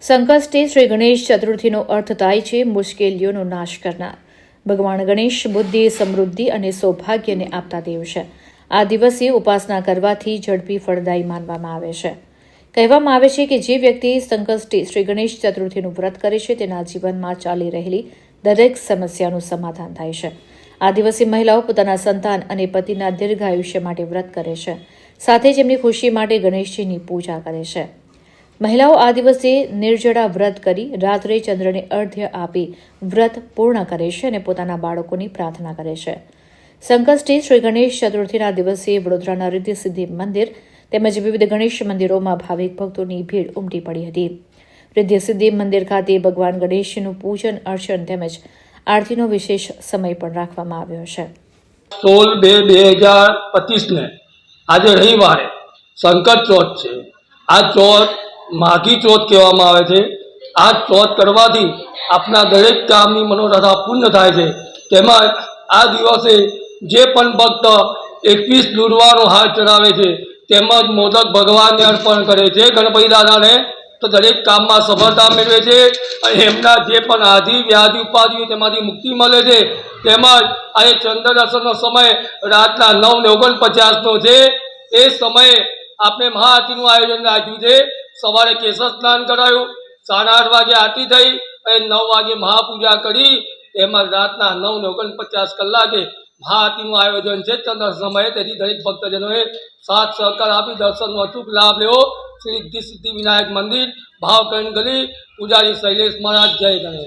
સંકષ્ટી શ્રી ગણેશ ચતુર્થીનો અર્થ થાય છે, મુશ્કેલીઓનો નાશ કરનાર. ભગવાન ગણેશ બુદ્ધિ, સમૃદ્ધિ અને સૌભાગ્યને આપતા દેવ છે. આ દિવસે ઉપાસના કરવાથી ઝડપી ફળદાયી માનવામાં આવે છે. કહેવામાં આવે છે કે જે વ્યક્તિ સંકષ્ટી શ્રી ગણેશ ચતુર્થીનું વ્રત કરે છે, તેના જીવનમાં ચાલી રહેલી દરેક સમસ્યાનું સમાધાન થાય છે. આ દિવસે મહિલાઓ પોતાના સંતાન અને પતિના દીર્ઘાયુષ્ય માટે વ્રત કરે છે. સાથે જ એમની ખુશી માટે ગણેશજીની પૂજા કરે છે. મહિલાઓ આ દિવસે નિર્જળા વ્રત કરી રાત્રે ચંદ્રને અર્ધ્ય આપી વ્રત પૂર્ણ કરે છે અને પોતાના બાળકોની પ્રાર્થના કરે છે. સંકષ્ટી શ્રી ગણેશ ચતુર્થીના દિવસે વડોદરાના રિદ્ધિ સિદ્ધિ મંદિર તેમજ વિવિધ ગણેશ મંદિરોમાં ભાવિક ભક્તોની ભીડ ઉમટી પડી હતી. રિદ્ધિ સિદ્ધિ મંદિર ખાતે ભગવાન ગણેશનું પૂજન અર્ચન તેમજ આરતીનો વિશેષ સમય પણ રાખવામાં આવ્યો છે. સોળ બે બે હજાર પચીસને આજે રવિવારે સંકટ ચોથ છે. આ ચોથ માઘી ચોથ કહેવામાં આવે છે. આ ચોથ કરવાથી આપના દરેક કામની મનોરથા પૂર્ણ થાય છે. તેમજ આ દિવસે જે પણ ભક્ત એકવીસ દુર્વાનો હાથ ચડાવે છે, તેમજ મોદક ભગવાનને અર્પણ કરે છે. ગણપતિ દાદાને તો દરેક કામમાં સફળતા મેળવે છે અને એમના જે પણ આધિ વ્યાધિ ઉપાધિ તેમાંથી મુક્તિ મળે છે, તેમજ આજે ચંદ્ર દર્શનનો સમય રાતના નવ ને ઓગણપચાસનો છે. એ સમયે આપણે મહાઆરતીનું આયોજન રાખ્યું છે. સવારે કેશર સ્નાન કરાયું, સાડા આઠ વાગે આરતી થઈ અને નવ વાગે મહાપૂજા કરી, તેમજ રાતના નવ ને ઓગણપચાસ કલાકે મહાઆરતીનું આયોજન છે. ચંદ્ર સમયે તેથી દરેક ભક્તજનોએ સાથ સહકાર આપી દર્શનનો અચૂક લાભ લેવો. શ્રી સિદ્ધિ વિનાયક મંદિર ભાવકરણ ગલી પૂજારી શૈલેષ મહારાજ જય ગણેશ.